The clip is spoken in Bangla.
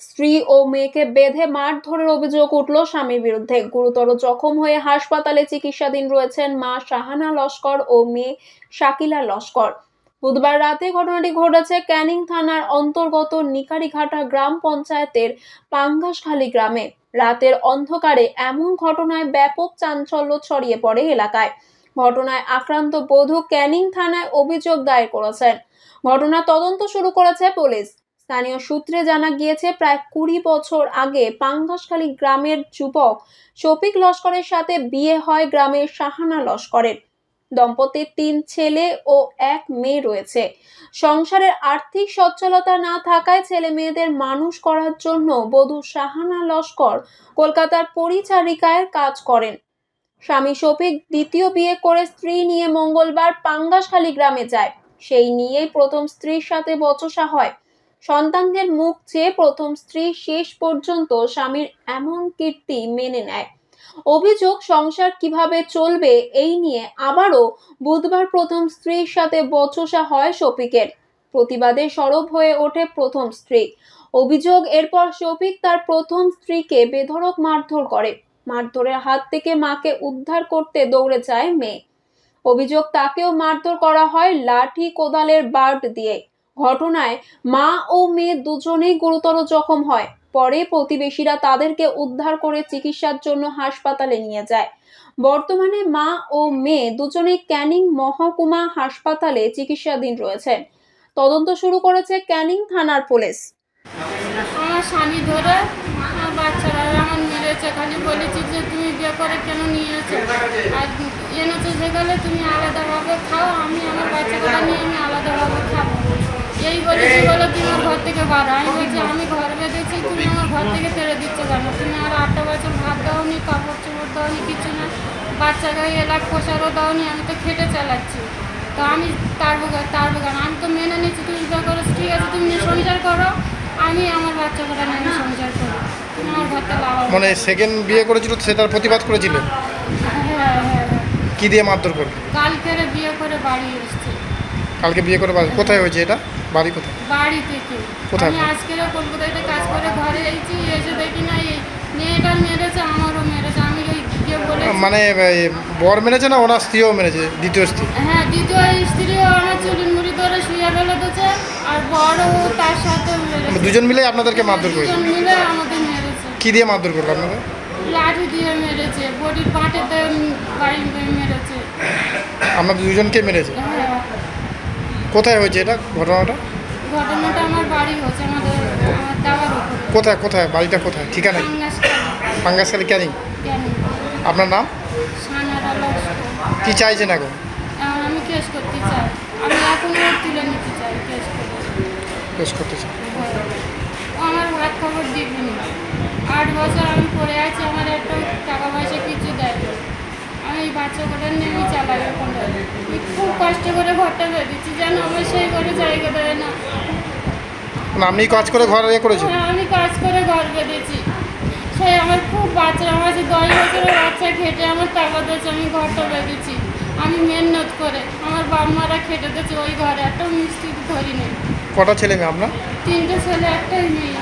স্ত্রী ও মেয়েকে বেঁধে মারধরের অভিযোগ উঠল স্বামীর বিরুদ্ধে। গুরুতর জখম হয়ে হাসপাতালে চিকিৎসাধীন রয়েছেন মা শাহানা লস্কর ও মেয়ে শাকিলা লস্কর। বুধবার রাতে ঘটনাটি ঘটেছে ক্যানিং থানার অন্তর্গত নিকারিঘাটা গ্রাম পঞ্চায়েতের পাঙ্গাসখালী গ্রামে। রাতের অন্ধকারে এমন ঘটনায় ব্যাপক চাঞ্চল্য ছড়িয়ে পড়ে এলাকায়। ঘটনায় আক্রান্ত বধূ ক্যানিং থানায় অভিযোগ দায়ের করেছেন। ঘটনা তদন্ত শুরু করেছে পুলিশ। স্থানীয় সূত্রে জানা গিয়েছে, প্রায় কুড়ি বছর আগে পাঙ্গাসখালী গ্রামের যুবক শফিক লস্করের সাথে বিয়ে হয় গ্রামের শাহানা লস্করের। দম্পতির তিন ছেলে ও এক মেয়ে রয়েছে। সংসারের আর্থিক সচ্ছলতা না থাকায় ছেলে মেয়েদের মানুষ করার জন্য বধূ শাহানা লস্কর কলকাতার পরিচারিকায় কাজ করেন। স্বামী শফিক দ্বিতীয় বিয়ে করে স্ত্রী নিয়ে মঙ্গলবার পাঙ্গাসখালী গ্রামে যায়। সেই নিয়েই প্রথম স্ত্রীর সাথে বচসা হয়। সন্তানদের মুখ চেয়ে প্রথম স্ত্রী শেষ পর্যন্ত স্বামীর এমন কীর্তি মেনে নেয়। অভিযোগ, সংসার কীভাবে চলবে এই নিয়ে আবারও বুধবার প্রথম স্ত্রীর সাথে বচসা হয় শফিকের। প্রতিবাদে সরব হয়ে ওঠে প্রথম স্ত্রী। অভিযোগ, এরপর শফিক তার প্রথম স্ত্রীকে বেধড়ক মারধর করে। মারধরের হাত থেকে মাকে উদ্ধার করতে দৌড়ে যায় মেয়ে। অভিযোগ, তাকেও মারধর করা হয় লাঠি কোদালের বার্ড দিয়ে। ঘটনায় মা ও মেয়ে দুজনেই গুরুতর জখম হয়। পরে প্রতিবেশীরা তাদেরকে উদ্ধার করে চিকিৎসার জন্য হাসপাতালে নিয়ে যায়। বর্তমানে মা ও মেয়ে দুজনেই ক্যানিং মহকুমা হাসপাতালে চিকিৎসাধীন রয়েছেন। তদন্ত শুরু করেছে ক্যানিং থানার পুলিশ। আমার স্বামী ধরে আমার বাচ্চারা আমার মেরেছে, খালি বলেছি যে তুমি বিয়ে করে কেন নিয়ে এসো আর এনেছো সেখানে তুমি আলাদাভাবে খাও, আমি আমার বাচ্চাগুলো নিয়ে আমি আলাদাভাবে খাব। এই বলেছি বলে তুমি আমার ঘর থেকে বারো আমি বলছি আমি ঘর বেঁধেছি তুমি আমার ঘর থেকে তেড়ে দিচ্ছ কেন? তুমি আর আটটা বছর ভাত দাওনি কাপড় চোপড় দাওনি কিছু না। বাচ্চাকে এলাক পোষারও দাওনি আমি তো খেটে চালাচ্ছি। তো আমি তারবো তারবো কেন আমি তো মেনে নিচ্ছি তুমি বিয়ে করো ঠিক আছে তুমি সংসার করো। আমি আমার বাচ্চা বাচ্চাগুলো নিয়ে আমি সংসার করি। তুমি আমার ঘরটা লাগাও মানে সেকেন্ড বিয়ে করেছিল সেটার প্রতিবাদ করেছিল? হ্যাঁ হ্যাঁ হ্যাঁ। কি দিয়ে মারধর করবে কালকে বিয়ে করে বাড়ি এসছে। কালকে বিয়ে করে বাড়ি- কোথায় হয়েছে এটা? বাড়ি কোথায়? বাড়ি থেকে কোথায়? আমি আজকে কলকাতাতে কাজ করে ঘরে এসেছি এসে দেখি না এই মেয়েটা মেরেছে আমারও মেরেছে। আমি ওই গিয়ে বলে মানে বর মেরেছে না ওনার স্ত্রীও মেরেছে দ্বিতীয় স্ত্রী? হ্যাঁ দ্বিতীয় স্ত্রীও আমার চুলির মুড়ি ধরে শুয়ে ফেলে দিয়েছে আর বড় তার সাথে মেরেছে। দুজন মিলে আপনাদেরকে মারধর করেছে? দুজন মিলে আমাদের মেরেছে। কি দিয়ে মারধর করবে আপনাদের লাঠি দিয়ে মেরেছে বডির পাটেতে বাড়ি মেরেছে। আপনাদের দুজনকে মেরেছে? হ্যাঁ। কোথায় হয়েছে এটা ঘটনাটা? ঘটনাটা আমার বাড়ি হচ্ছে আমাদের কোথায় কোথায় বাড়িটা কোথায়? ঠিকানা? ক্যানিং। কেন আপনার নাম? কি চাইছেন এখন? এখন আমি কেস করতে চাই। আমি এখন তুলে নিতে চাই কেস করে পেশ করতে চান আমার হাত খবর দিবি আট বছর আমি পড়ে আছি আমার একটা টাকা পয়সা কিছু এই বাচ্চাগুলো নিয়ে চালাই এখন খুব কষ্ট করে ঘরটা বেঁধেছি যেন আমার সেই ঘরে জায়গা দেয় না। আপনি কাজ করে ঘর ইয়ে করেছেন? হ্যাঁ, আমি কাজ করে ঘর বেঁধেছি। সেই আমার খুব বাচ্চা আমার যে দশ বছরের বাচ্চা খেটে আমার টাকা দিয়েছে আমি ঘরটা বেঁধেছি আমি মেহনত করে আমার বাবা মারা খেটে দিয়েছে ওই ঘরে একটা মিষ্টি ধরি নেই কটা ছেলে মেয়ে আপনার? তিনটে ছেলে একটাই মেয়ে।